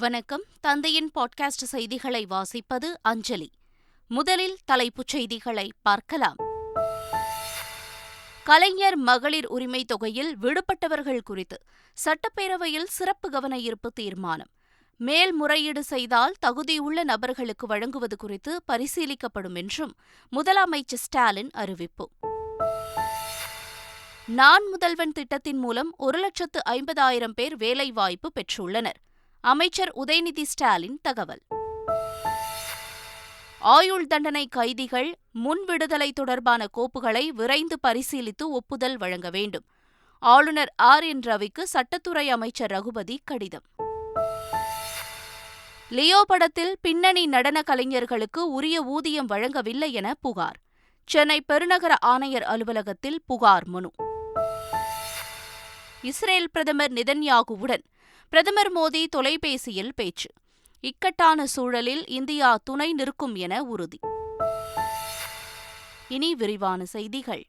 வணக்கம். தந்தையின் பாட்காஸ்ட் செய்திகளை வாசிப்பது அஞ்சலி. முதலில் தலைப்புச் செய்திகளை பார்க்கலாம். கலைஞர் மகளிர் உரிமை தொகையில் விடுபட்டவர்கள் குறித்து சட்டப்பேரவையில் சிறப்பு கவன ஈர்ப்பு தீர்மானம். மேல்முறையீடு செய்தால் தகுதியுள்ள நபர்களுக்கு வழங்குவது குறித்து பரிசீலிக்கப்படும் என்றும் முதலமைச்சர் ஸ்டாலின் அறிவிப்பு. நான் முதல்வன் திட்டத்தின் மூலம் ஒரு லட்சத்து ஐம்பதாயிரம் பேர் வேலைவாய்ப்பு பெற்றுள்ளனர். அமைச்சர் உதயநிதி ஸ்டாலின் தகவல். ஆயுள் தண்டனை கைதிகள் முன் விடுதலை தொடர்பான கோப்புகளை விரைந்து பரிசீலித்து ஒப்புதல் வழங்க வேண்டும். ஆளுநர் ஆர் என் ரவிக்கு சட்டத்துறை அமைச்சர் ரகுபதி கடிதம். லியோ படத்தில் பின்னணி நடன கலைஞர்களுக்கு உரிய ஊதியம் வழங்கவில்லை என புகார். சென்னை பெருநகர ஆணையர் அலுவலகத்தில் புகார் மனு. இஸ்ரேல் பிரதமர் நிதன்யாகுவுடன் பிரதமர் மோடி தொலைபேசியில் பேச்சு. இக்கட்டான சூழலில் இந்தியா துணை நிற்கும் என உறுதி. இனி விரிவான செய்திகள்.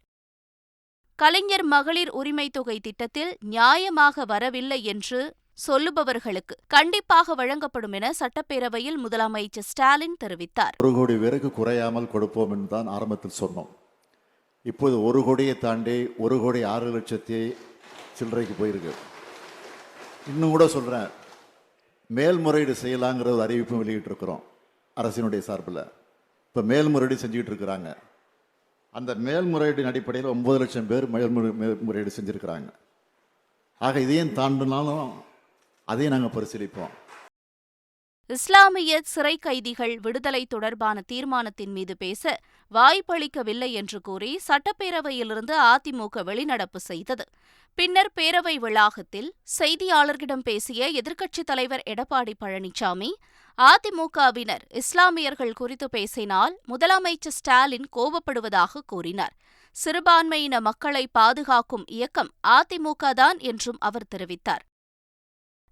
கலைஞர் மகளிர் உரிமை தொகை திட்டத்தில் நியாயமாக வரவில்லை என்று சொல்லுபவர்களுக்கு கண்டிப்பாக வழங்கப்படும் என சட்டப்பேரவையில் முதலமைச்சர் ஸ்டாலின் தெரிவித்தார். ஒரு கோடி பேருக்கு குறையாமல் கொடுப்போம் என்று தான் ஆரம்பத்தில் சொன்னோம். இப்போது ஒரு கோடியை தாண்டி ஒரு கோடி ஆறு லட்சத்தி சில்லறைக்கு போயிருக்கு. இன்னும் கூட சொல்கிறேன் மேல்முறையீடு செய்யலாங்கிற ஒரு அறிவிப்பும் வெளியிட்டிருக்கிறோம் அரசினுடைய சார்பில். இப்போ மேல்முறையீடு செஞ்சுக்கிட்டு இருக்கிறாங்க. அந்த மேல்முறையீடு அடிப்படையில் ஒம்பது லட்சம் பேர் மேல்முறை மேல்முறையீடு செஞ்சுருக்கிறாங்க. ஆக இதையும் தாண்டினாலும் அதையும் நாங்கள் பரிசீலிப்போம். இஸ்லாமிய சிறை கைதிகள் விடுதலை தொடர்பான தீர்மானத்தின் மீது பேச வாய்ப்பளிக்கவில்லை என்று கூறி சட்டப்பேரவையிலிருந்து அதிமுக வெளிநடப்பு செய்தது. பின்னர் பேரவை வளாகத்தில் செய்தியாளர்களிடம் பேசிய எதிர்க்கட்சித் தலைவர் எடப்பாடி பழனிசாமி அதிமுகவினர் இஸ்லாமியர்கள் குறித்து பேசினால் முதலமைச்சர் ஸ்டாலின் கோபப்படுவதாக கூறினார். சிறுபான்மையின மக்களை பாதுகாக்கும் இயக்கம் அதிமுக தான் என்றும் அவர் தெரிவித்தார்.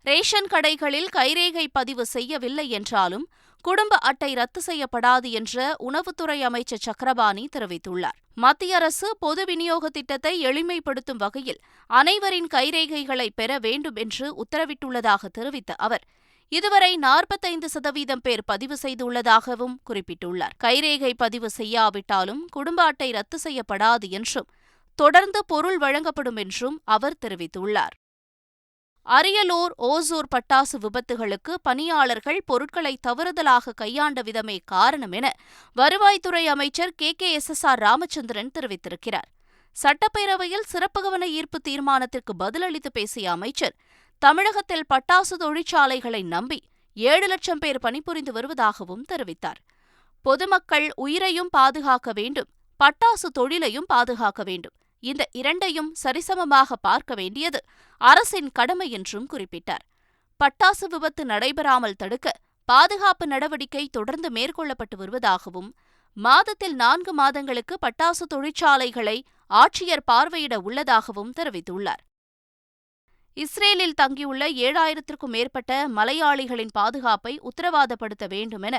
ரேஷன் கடைகளில் கைரேகை பதிவு செய்யவில்லை என்றாலும் குடும்ப அட்டை ரத்து செய்யப்படாது என்ற உணவுத்துறை அமைச்சர் சக்கரபாணி தெரிவித்துள்ளார். மத்திய அரசு பொது விநியோக திட்டத்தை எளிமைப்படுத்தும் வகையில் அனைவரின் கைரேகைகளை பெற வேண்டும் என்று உத்தரவிட்டுள்ளதாக தெரிவித்த அவர் இதுவரை நாற்பத்தைந்து சதவீதம் பேர் பதிவு செய்துள்ளதாகவும் குறிப்பிட்டுள்ளார். கைரேகை பதிவு செய்யாவிட்டாலும் குடும்ப அட்டை ரத்து செய்யப்படாது என்றும் தொடர்ந்து பொருள் வழங்கப்படும் என்றும் அவர் தெரிவித்துள்ளார். அரியலூர் ஓசூர் பட்டாசு விபத்துகளுக்கு பணியாளர்கள் பொருட்களை தவறுதலாக கையாண்ட விதமே காரணம் என வருவாய்த்துறை அமைச்சர் K. K. S. S. R. Ramachandran தெரிவித்திருக்கிறார். சட்டப்பேரவையில் சிறப்பு கவன ஈர்ப்பு தீர்மானத்திற்கு பதிலளித்து பேசிய அமைச்சர் தமிழகத்தில் பட்டாசு தொழிற்சாலைகளை நம்பி ஏழு லட்சம் பேர் பணிபுரிந்து வருவதாகவும் தெரிவித்தார். பொதுமக்கள் உயிரையும் பாதுகாக்க வேண்டும் பட்டாசு தொழிலையும் பாதுகாக்க வேண்டும் இந்த இரண்டையும் சரிசமமாக பார்க்க வேண்டியது அரசின் கடமை என்றும் குறிப்பிட்டார். பட்டாசு விபத்து நடைபெறாமல் தடுக்க பாதுகாப்பு நடவடிக்கை தொடர்ந்து மேற்கொள்ளப்பட்டு வருவதாகவும் மாதத்தில் நான்கு மாதங்களுக்கு பட்டாசு தொழிற்சாலைகளை ஆட்சியர் பார்வையிட உள்ளதாகவும் தெரிவித்துள்ளார். இஸ்ரேலில் தங்கியுள்ள ஏழாயிரத்திற்கும் மேற்பட்ட மலையாளிகளின் பாதுகாப்பை உத்தரவாதப்படுத்த வேண்டுமென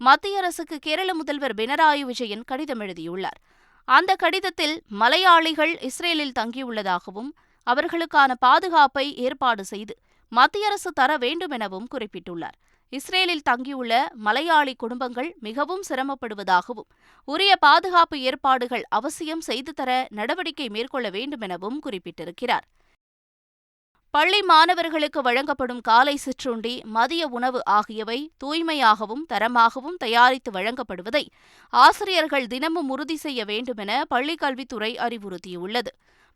மத்திய அரசுக்கு கேரள முதல்வர் பினராயி விஜயன் கடிதம் எழுதியுள்ளார். அந்த கடிதத்தில் மலையாளிகள் இஸ்ரேலில் தங்கியுள்ளதாகவும் அவர்களுக்கான பாதுகாப்பை ஏற்பாடு செய்து மத்திய அரசு தர வேண்டுமெனவும் குறிப்பிட்டுள்ளார். இஸ்ரேலில் தங்கியுள்ள மலையாளி குடும்பங்கள் மிகவும் சிரமப்படுவதாகவும் உரிய பாதுகாப்பு ஏற்பாடுகள் அவசியம் செய்து தர நடவடிக்கை மேற்கொள்ள வேண்டுமெனவும் குறிப்பிட்டிருக்கிறார். பள்ளி மாணவர்களுக்கு வழங்கப்படும் காலை சிற்றுண்டி மதிய உணவு ஆகியவை தூய்மையாகவும் தரமாகவும் தயாரித்து வழங்கப்படுவதை ஆசிரியர்கள் தினமும் உறுதி செய்ய வேண்டுமென பள்ளிக் கல்வித்துறை அறிவுறுத்தியுள்ளது.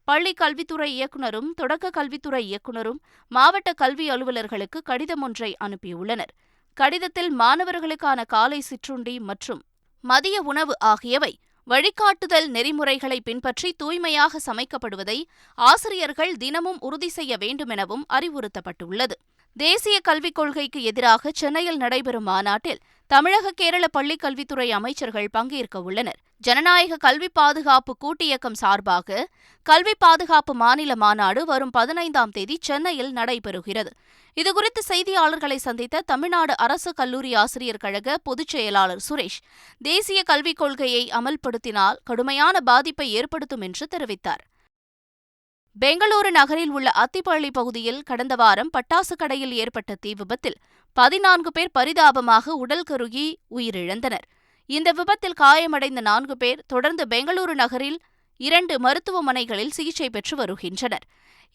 பள்ளிக் கல்வித்துறை இயக்குநரும் தொடக்க கல்வித்துறை இயக்குநரும் மாவட்ட கல்வி அலுவலர்களுக்கு கடிதம் ஒன்றை அனுப்பியுள்ளனர். கடிதத்தில் மாணவர்களுக்கான காலை சிற்றுண்டி மற்றும் மதிய உணவு ஆகியவை வழிகாட்டுதல் நெறிமுறைகளை பின்பற்றி தூய்மையாக சமைக்கப்படுவதை ஆசிரியர்கள் தினமும் உறுதி செய்ய வேண்டுமெனவும் அறிவுறுத்தப்பட்டுள்ளது. தேசிய கல்விக் கொள்கைக்கு எதிராக சென்னையில் நடைபெறும் மாநாட்டில் தமிழக கேரள பள்ளிக் கல்வித்துறை அமைச்சர்கள் பங்கேற்க உள்ளனர். ஜனநாயக கல்வி பாதுகாப்பு கூட்டியக்கம் சார்பாக கல்வி பாதுகாப்பு மாநில மாநாடு வரும் பதினைந்தாம் தேதி சென்னையில் நடைபெறுகிறது. இதுகுறித்து செய்தியாளர்களை சந்தித்த தமிழ்நாடு அரசு கல்லூரி ஆசிரியர் கழக பொதுச் செயலாளர் சுரேஷ் தேசிய கல்விக் கொள்கையை அமல்படுத்தினால் கடுமையான பாதிப்பை ஏற்படுத்தும் என்று தெரிவித்தார். பெங்களூரு நகரில் உள்ள அத்திப்பள்ளி பகுதியில் கடந்த வாரம் பட்டாசு கடையில் ஏற்பட்ட தீ விபத்தில் பதினான்கு பேர் பரிதாபமாக உடல் கருகி உயிரிழந்தனர். இந்த விபத்தில் காயமடைந்த நான்கு பேர் தொடர்ந்து பெங்களூரு நகரில் இரண்டு மருத்துவமனைகளில் சிகிச்சை பெற்று வருகின்றனர்.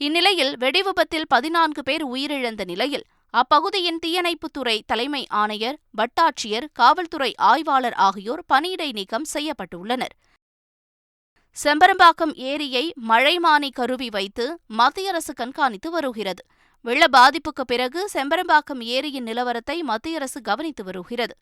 இந்நிலையில் வெடிவிபத்தில் பதினான்கு பேர் உயிரிழந்த நிலையில் அப்பகுதியின் தீயணைப்புத்துறை தலைமை ஆணையர் வட்டாட்சியர் காவல்துறை ஆய்வாளர் ஆகியோர் பணியிடை நீக்கம் செய்யப்பட்டுள்ளனர். செம்பரம்பாக்கம் ஏரியை மழைமானி கருவி வைத்து மத்திய அரசு கண்காணித்து வருகிறது. வெள்ள பாதிப்புக்கு பிறகு செம்பரம்பாக்கம் ஏரியின் நிலவரத்தை மத்திய அரசு கவனித்து வருகிறது.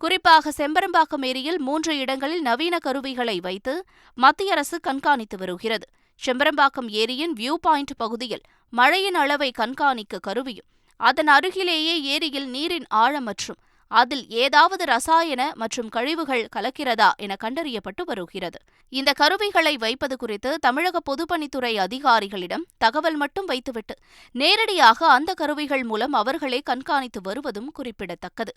குறிப்பாக செம்பரம்பாக்கம் ஏரியில் மூன்று இடங்களில் நவீன கருவிகளை வைத்து மத்திய அரசு கண்காணித்து வருகிறது. செம்பரம்பாக்கம் ஏரியின் வியூ பாயிண்ட் பகுதியில் மழையின் அளவை கண்காணிக்க கருவியும் அதன் அருகிலேயே ஏரியில் நீரின் ஆழம் மற்றும் அதில் ஏதாவது ரசாயன மற்றும் கழிவுகள் கலக்கிறதா என கண்டறியப்பட்டு வருகிறது. இந்த கருவிகளை வைப்பது குறித்து தமிழக பொதுப்பணித்துறை அதிகாரிகளிடம் தகவல் மட்டும் வைத்துவிட்டு நேரடியாக அந்த கருவிகள் மூலம் அவர்களே கண்காணித்து வருவதும் குறிப்பிடத்தக்கது.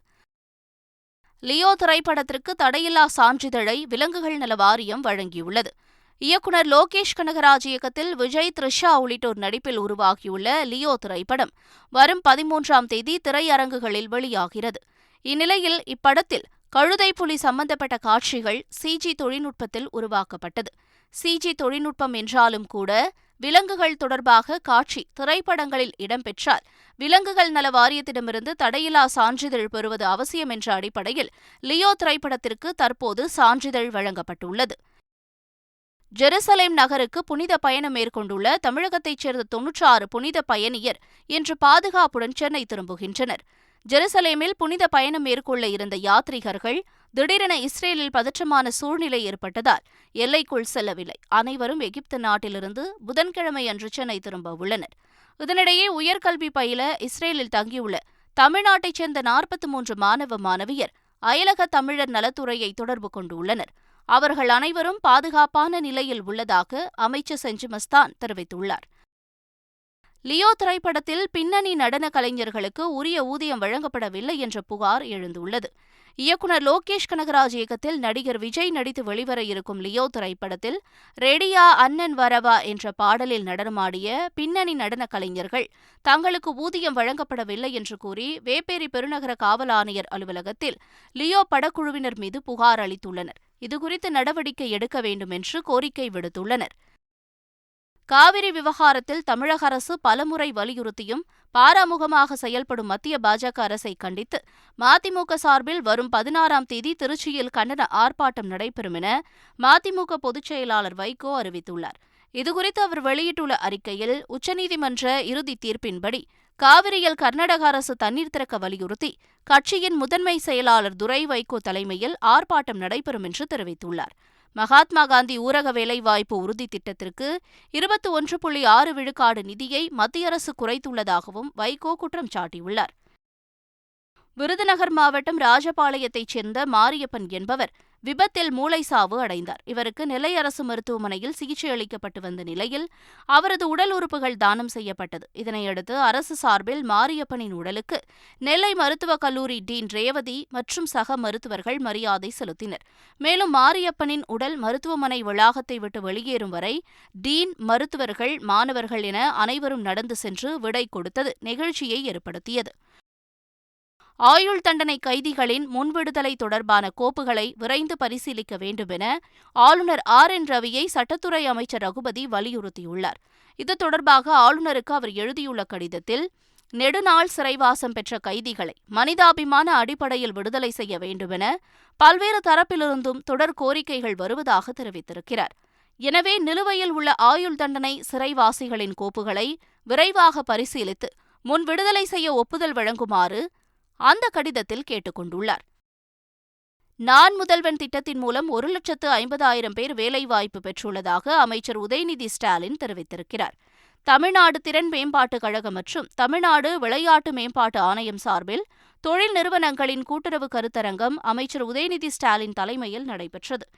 லியோ திரைப்படத்திற்கு தடையில்லா சான்றிதழை விலங்குகள் நல வாரியம் வழங்கியுள்ளது. இயக்குநர் லோகேஷ் கனகராஜ் இயக்கத்தில் விஜய் த்ரிஷா உள்ளிட்டோர் நடிப்பில் உருவாகியுள்ள லியோ திரைப்படம் வரும் பதிமூன்றாம் தேதி திரையரங்குகளில் வெளியாகிறது. இந்நிலையில் இப்படத்தில் கழுதை புலி சம்பந்தப்பட்ட காட்சிகள் சிஜி தொழில்நுட்பத்தில் உருவாக்கப்பட்டது. சிஜி தொழில்நுட்பம் என்றாலும் கூட விலங்குகள் தொடர்பாக காட்சி திரைப்படங்களில் இடம்பெற்றால் விலங்குகள் நல வாரியத்திடமிருந்து தடையில்லா சான்றிதழ் பெறுவது அவசியம் என்ற அடிப்படையில் லியோ திரைப்படத்திற்கு தற்போது சான்றிதழ் வழங்கப்பட்டுள்ளது. ஜெருசலேம் நகருக்கு புனித பயணம் மேற்கொண்டுள்ள தமிழகத்தைச் சேர்ந்த தொன்னூற்றாறு புனித பயணியர் இன்று பாதுகாப்புடன் சென்னை திரும்புகின்றனர். ஜெருசலேமில் புனித பயணம் மேற்கொள்ள இருந்த யாத்ரிகர்கள் திடீரென இஸ்ரேலில் பதற்றமான சூழ்நிலை ஏற்பட்டதால் எல்லைக்குள் செல்லவில்லை. அனைவரும் எகிப்து நாட்டிலிருந்து புதன்கிழமை அன்று சென்னை திரும்ப உள்ளனர். இதனிடையே உயர்கல்வி பயில இஸ்ரேலில் தங்கியுள்ள தமிழ்நாட்டைச் சேர்ந்த நாற்பத்தி மூன்று மாணவ மாணவியர் அயலக தமிழர் நலத்துறையை தொடர்பு கொண்டுள்ளனர் அவர்கள் அனைவரும் பாதுகாப்பான நிலையில் உள்ளதாக அமைச்சர் செஞ்சு மஸ்தான் தெரிவித்துள்ளார். லியோ திரைப்படத்தில் பின்னணி நடன கலைஞர்களுக்கு உரிய ஊதியம் வழங்கப்படவில்லை என்ற புகார் எழுந்துள்ளது. இயக்குநர் லோகேஷ் கனகராஜ் இயக்கத்தில் நடிகர் விஜய் நடித்து வெளிவர இருக்கும் லியோ திரைப்படத்தில் ரெடியா அண்ணன் வரவா என்ற பாடலில் நடனமாடிய பின்னணி நடன கலைஞர்கள் தங்களுக்கு ஊதியம் வழங்கப்படவில்லை என்று கூறி வேப்பேரி பெருநகர காவல் ஆணையர் அலுவலகத்தில் லியோ படக்குழுவினர் மீது புகார் அளித்துள்ளனர். இதுகுறித்து நடவடிக்கை எடுக்க வேண்டும் என்று கோரிக்கை விடுத்துள்ளனர். காவிரி விவகாரத்தில் தமிழக அரசு பலமுறை வலியுறுத்தியும் பாராமுகமாக செயல்படும் மத்திய பாஜக அரசை கண்டித்து மதிமுக சார்பில் வரும் பதினாறாம் தேதி திருச்சியில் கண்டன ஆர்ப்பாட்டம் நடைபெறும் என மதிமுக பொதுச் செயலாளர் வைகோ அறிவித்துள்ளார். இதுகுறித்து அவர் வெளியிட்டுள்ள அறிக்கையில் உச்சநீதிமன்ற இறுதி தீர்ப்பின்படி காவிரியில் கர்நாடக அரசு தண்ணீர் திறக்க வலியுறுத்தி கட்சியின் முதன்மை செயலாளர் துரை வைகோ தலைமையில் ஆர்ப்பாட்டம் நடைபெறும் என்று தெரிவித்துள்ளார். மகாத்மா காந்தி ஊரக வேலைவாய்ப்பு உறுதி திட்டத்திற்கு இருபத்தி ஒன்று புள்ளி ஆறு விழுக்காடு நிதியை மத்திய அரசு குறைத்துள்ளதாகவும் வைகோ குற்றம் சாட்டியுள்ளார். விருதுநகர் மாவட்டம் ராஜபாளையத்தைச் சேர்ந்த மாரியப்பன் என்பவர் விபத்தில் மூளை சாவு அடைந்தார். இவருக்கு நெல்லை அரசு மருத்துவமனையில் சிகிச்சை அளிக்கப்பட்டு வந்த நிலையில் அவரது உடல் உறுப்புகள் தானம் செய்யப்பட்டது. இதனையடுத்து அரசு சார்பில் மாரியப்பனின் உடலுக்கு நெல்லை மருத்துவக் கல்லூரி டீன் ரேவதி மற்றும் சக மருத்துவர்கள் மரியாதை செலுத்தினர். மேலும் மாரியப்பனின் உடல் மருத்துவமனை வளாகத்தை விட்டு வெளியேறும் வரை டீன் மருத்துவர்கள் மாணவர்கள் என அனைவரும் நடந்து சென்று விடை கொடுத்தது. நெகிழ்ச்சியை ஏற்படுத்தியது. ஆயுள் தண்டனை கைதிகளின் முன்விடுதலை தொடர்பான கோப்புகளை விரைந்து பரிசீலிக்க வேண்டுமென ஆளுநர் ஆர் என் ரவியை சட்டத்துறை அமைச்சர் ரகுபதி வலியுறுத்தியுள்ளார். இது தொடர்பாக ஆளுநருக்கு அவர் எழுதியுள்ள கடிதத்தில் நெடுநாள் சிறைவாசம் பெற்ற கைதிகளை மனிதாபிமான அடிப்படையில் விடுதலை செய்ய வேண்டுமென பல்வேறு தரப்பிலிருந்தும் தொடர் கோரிக்கைகள் வருவதாக தெரிவித்திருக்கிறார். எனவே நிலுவையில் உள்ள ஆயுள் தண்டனை சிறைவாசிகளின் கோப்புகளை விரைவாக பரிசீலித்து முன் விடுதலை செய்ய ஒப்புதல் வழங்குமாறு அந்த கடிதத்தில் கேட்டுக்கொண்டுள்ளார். நான் முதல்வன் திட்டத்தின் மூலம் ஒரு லட்சத்து ஐம்பதாயிரம் பேர் வேலைவாய்ப்பு பெற்றுள்ளதாக அமைச்சர் உதயநிதி ஸ்டாலின் தெரிவித்திருக்கிறார். தமிழ்நாடு திறன் மேம்பாட்டுக் கழகம் மற்றும் தமிழ்நாடு விளையாட்டு மேம்பாட்டு ஆணையம் சார்பில் தொழில் நிறுவனங்களின் கூட்டுறவு கருத்தரங்கம் அமைச்சர் உதயநிதி ஸ்டாலின் தலைமையில் நடைபெற்றது.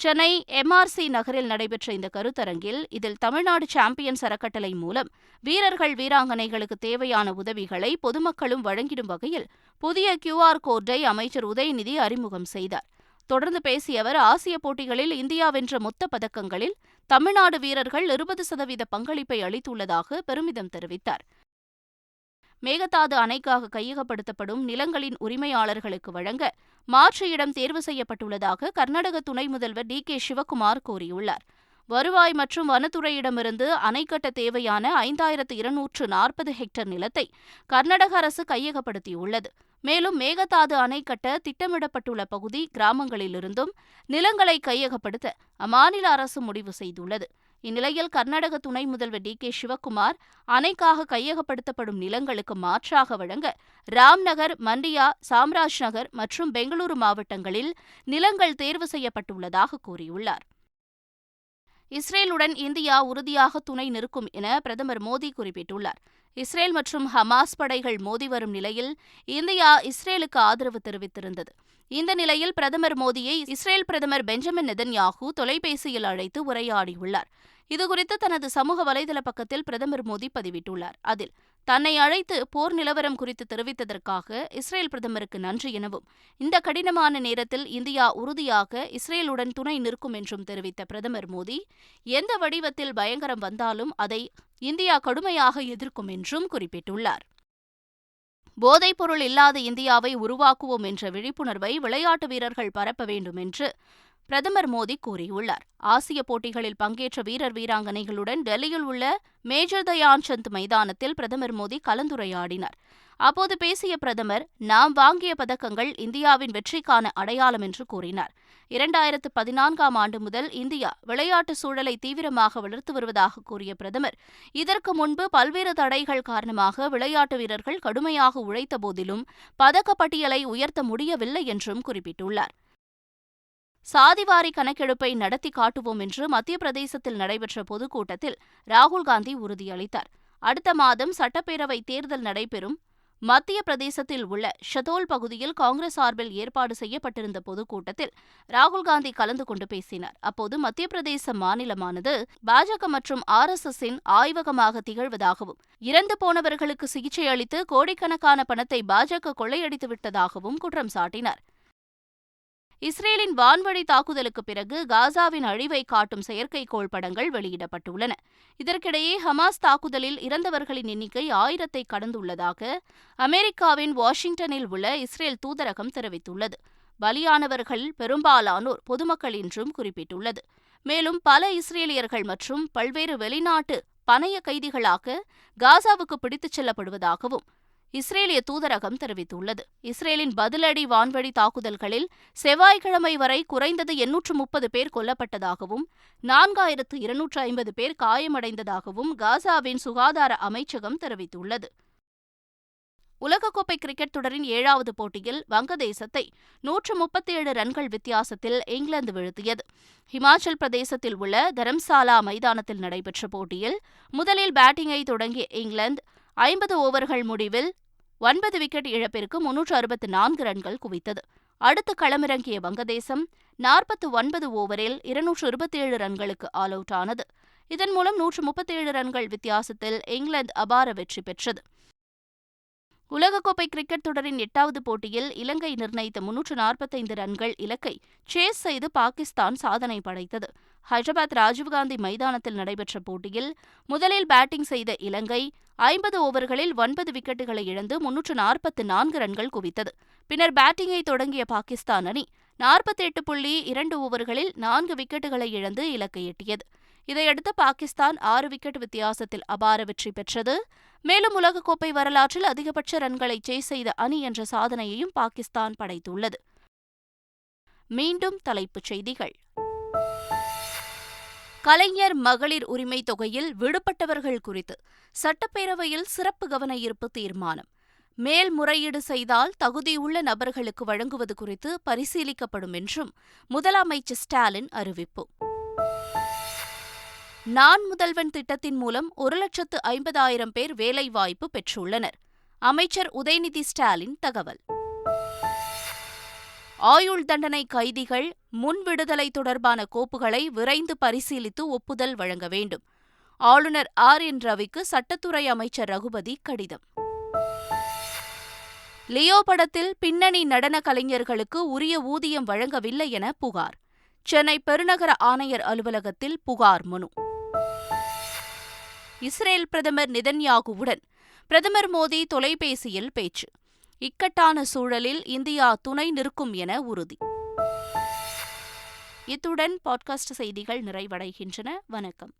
சென்னை எம்ஆர்சி நகரில் நடைபெற்ற இந்த கருத்தரங்கில் இதில் தமிழ்நாடு சாம்பியன்ஸ் அறக்கட்டளை மூலம் வீரர்கள் வீராங்கனைகளுக்கு தேவையான உதவிகளை பொதுமக்களும் வழங்கிடும் வகையில் புதிய கியூஆர் கோர்டை அமைச்சர் உதயநிதி அறிமுகம் செய்தார். தொடர்ந்து பேசிய அவர் ஆசிய போட்டிகளில் இந்தியா வென்ற மொத்த பதக்கங்களில் தமிழ்நாடு வீரர்கள் இருபது சதவீத பங்களிப்பை அளித்துள்ளதாக பெருமிதம் தெரிவித்தார். மேகதாது அணைக்காக கையகப்படுத்தப்படும் நிலங்களின் உரிமையாளர்களுக்கு வழங்க மாற்று இடம் தேர்வு செய்யப்பட்டுள்ளதாக கர்நாடக துணை முதல்வர் டி கே சிவக்குமார் கூறியுள்ளார். வருவாய் மற்றும் வனத்துறையிடமிருந்து அணை கட்ட தேவையான ஐந்தாயிரத்து இருநூற்று நாற்பது ஹெக்டேர் நிலத்தை கர்நாடக அரசு கையகப்படுத்தியுள்ளது. மேலும் மேகதாது அணை கட்ட திட்டமிடப்பட்டுள்ள பகுதி கிராமங்களிலிருந்தும் நிலங்களை கையகப்படுத்த அம்மாநில அரசு முடிவு செய்துள்ளது. இந்நிலையில் கர்நாடக துணை முதல்வர் டி. கே. சிவக்குமார் அணைக்காக கையகப்படுத்தப்படும் நிலங்களுக்கு மாற்றாக வழங்க ராம்நகர் மண்டியா சாம்ராஜ் நகர் மற்றும் பெங்களூரு மாவட்டங்களில் நிலங்கள் தேர்வு செய்யப்பட்டுள்ளதாக கூறியுள்ளார். இஸ்ரேலுடன் இந்தியா உறுதியாக துணை நிற்கும் என பிரதமர் மோடி குறிப்பிட்டுள்ளார். இஸ்ரேல் மற்றும் ஹமாஸ் படைகள் மோதி வரும் நிலையில் இந்தியா இஸ்ரேலுக்கு ஆதரவு தெரிவித்திருந்தது. இந்த நிலையில் பிரதமர் மோடியை இஸ்ரேல் பிரதமர் பெஞ்சமின் நெதன்யாகு தொலைபேசியில் அழைத்து உரையாடியுள்ளார். இதுகுறித்து தனது சமூக வலைதள பக்கத்தில் பிரதமர் மோடி பதிவிட்டுள்ளார். அதில் தன்னை அழைத்து போர் நிலவரம் குறித்து தெரிவித்ததற்காக இஸ்ரேல் பிரதமருக்கு நன்றி எனவும் இந்த கடினமான நேரத்தில் இந்தியா உறுதியாக இஸ்ரேலுடன் துணை நிற்கும் என்றும் தெரிவித்த பிரதமர் மோடி எந்த வடிவத்தில் பயங்கரம் வந்தாலும் அதை இந்தியா கடுமையாக எதிர்க்கும் என்றும் குறிப்பிட்டுள்ளார். போதைப்பொருள் இல்லாத இந்தியாவை உருவாக்குவோம் என்ற விழிப்புணர்வை விளையாட்டு வீரர்கள் பரப்ப வேண்டும் என்று பிரதமர் மோடி கூறியுள்ளார். ஆசிய போட்டிகளில் பங்கேற்ற வீரர் வீராங்கனைகளுடன் டெல்லியில் உள்ள மேஜர் தயான் சந்த் மைதானத்தில் பிரதமர் மோடி கலந்துரையாடினார். அப்போது பேசிய பிரதமர் நாம் வாங்கிய பதக்கங்கள் இந்தியாவின் வெற்றிக்கான அடையாளம் என்று கூறினார். இரண்டாயிரத்து பதினான்காம் ஆண்டு முதல் இந்தியா விளையாட்டு சூழலை தீவிரமாக வளர்த்து வருவதாக கூறிய பிரதமர் இதற்கு முன்பு பல்வேறு தடைகள் காரணமாக விளையாட்டு வீரர்கள் கடுமையாக உழைத்த போதிலும் பதக்கப்பட்டியலை உயர்த்த முடியவில்லை என்றும் குறிப்பிட்டுள்ளார். சாதிவாரி கணக்கெடுப்பை நடத்தி காட்டுவோம் என்று மத்திய பிரதேசத்தில் நடைபெற்ற பொதுக்கூட்டத்தில் ராகுல் காந்தி உறுதியளித்தார். அடுத்த மாதம் சட்டப்பேரவை தேர்தல் நடைபெறும். மத்திய பிரதேசத்தில் உள்ள ஷதோல் பகுதியில் காங்கிரஸ் சார்பில் ஏற்பாடு செய்யப்பட்டிருந்த பொதுக்கூட்டத்தில் ராகுல் காந்தி கலந்து கொண்டு பேசினார். அப்போது மத்திய பிரதேச மாநிலமானது பாஜக மற்றும் ஆர் எஸ் எஸின் ஆய்வகமாக திகழ்வதாகவும் இறந்து போனவர்களுக்கு சிகிச்சை அளித்து கோடிக்கணக்கான பணத்தை பாஜக கொள்ளையடித்து விட்டதாகவும் குற்றம் சாட்டினார். இஸ்ரேலின் வான்வழி தாக்குதலுக்கு பிறகு காசாவின் அழிவை காட்டும் செயற்கைக்கோள் படங்கள் வெளியிடப்பட்டுள்ளன. இதற்கிடையே ஹமாஸ் தாக்குதலில் இறந்தவர்களின் எண்ணிக்கை ஆயிரத்தை கடந்துள்ளதாக அமெரிக்காவின் வாஷிங்டனில் உள்ள இஸ்ரேல் தூதரகம் தெரிவித்துள்ளது. பலியானவர்கள் பெரும்பாலானோர் பொதுமக்கள் என்றும் குறிப்பிட்டுள்ளது. மேலும் பல இஸ்ரேலியர்கள் மற்றும் பல்வேறு வெளிநாட்டு பணைய கைதிகளாக காசாவுக்கு பிடித்துச் செல்லப்படுவதாகவும் இஸ்ரேலிய தூதரகம் தெரிவித்துள்ளது. இஸ்ரேலின் பதிலடி வான்வழி தாக்குதல்களில் செவ்வாய்க்கிழமை வரை குறைந்தது எண்ணூற்று முப்பது பேர் கொல்லப்பட்டதாகவும் நான்காயிரத்து இருநூற்று ஐம்பது பேர் காயமடைந்ததாகவும் காசாவின் சுகாதார அமைச்சகம் தெரிவித்துள்ளது. உலகக்கோப்பை கிரிக்கெட் தொடரின் ஏழாவது போட்டியில் வங்கதேசத்தை நூற்று முப்பத்தி ஏழு ரன்கள் வித்தியாசத்தில் இங்கிலாந்து வீழ்த்தியது. ஹிமாச்சல் பிரதேசத்தில் உள்ள தரம்சாலா மைதானத்தில் நடைபெற்ற போட்டியில் முதலில் பேட்டிங்கை தொடங்கிய இங்கிலாந்து ஐம்பது ஓவர்கள் முடிவில் ஒன்பது விக்கெட் இழப்பிற்கு முன்னூற்று அறுபத்து நான்கு ரன்கள் குவித்தது. அடுத்து களமிறங்கிய வங்கதேசம் நாற்பத்து ஒன்பது ஓவரில் இருநூற்று இருபத்தி ஏழு ரன்களுக்கு ஆல் அவுட் ஆனது. இதன் மூலம் நூற்று முப்பத்தேழு ரன்கள் வித்தியாசத்தில் இங்கிலாந்து அபார வெற்றி பெற்றது. உலகக்கோப்பை கிரிக்கெட் தொடரின் எட்டாவது போட்டியில் இலங்கை நிர்ணயித்த முன்னூற்று நாற்பத்தைந்து ரன்கள் இலக்கை சேஸ் செய்து பாகிஸ்தான் சாதனை படைத்தது. ஹைதராபாத் ராஜீவ்காந்தி மைதானத்தில் நடைபெற்ற போட்டியில் முதலில் பேட்டிங் செய்த இலங்கை ஐம்பது ஓவர்களில் ஒன்பது விக்கெட்டுகளை இழந்து முன்னூற்று நாற்பத்து நான்கு ரன்கள் குவித்தது. பின்னர் பேட்டிங்கை தொடங்கிய பாகிஸ்தான் அணி நாற்பத்தி எட்டு புள்ளி இரண்டு ஓவர்களில் நான்கு விக்கெட்டுகளை இழந்து இலக்கை எட்டியது. இதையடுத்து பாகிஸ்தான் ஆறு விக்கெட் வித்தியாசத்தில் அபார வெற்றி பெற்றது. மேலும் உலகக்கோப்பை வரலாற்றில் அதிகபட்ச ரன்களை சேஸ் செய்த அணி என்ற சாதனையையும் பாகிஸ்தான் படைத்துள்ளது. மீண்டும் தலைப்புச் செய்திகள். கலைஞர் மகளிர் உரிமை தொகையில் விடுபட்டவர்கள் குறித்து சட்டப்பேரவையில் சிறப்பு கவன ஈர்ப்பு தீர்மானம். மேல்முறையீடு செய்தால் தகுதியுள்ள நபர்களுக்கு வழங்குவது குறித்து பரிசீலிக்கப்படும் என்றும் முதலமைச்சர் ஸ்டாலின் அறிவிப்பு. நான் முதல்வன் திட்டத்தின் மூலம் ஒரு லட்சத்து ஐம்பதாயிரம் பேர் வேலைவாய்ப்பு பெற்றுள்ளனர். அமைச்சர் உதயநிதி ஸ்டாலின் தகவல். ஆயுள் தண்டனை கைதிகள் முன் விடுதலை தொடர்பான கோப்புகளை விரைந்து பரிசீலித்து ஒப்புதல் வழங்க வேண்டும். ஆளுநர் ஆர் என் ரவிக்கு சட்டத்துறை அமைச்சர் ரகுபதி கடிதம். லியோ படத்தில் பின்னணி நடன கலைஞர்களுக்கு உரிய ஊதியம் வழங்கவில்லை என புகார். சென்னை பெருநகர ஆணையர் அலுவலகத்தில் புகார் மனு. இஸ்ரேல் பிரதமர் நிதன்யாகுவுடன் பிரதமர் மோடி தொலைபேசியில் பேச்சு. இக்கட்டான சூழலில் இந்தியா துணை நிற்கும் என உறுதி. இத்துடன் பாட்காஸ்ட் செய்திகள் நிறைவடைகின்றன. வணக்கம்.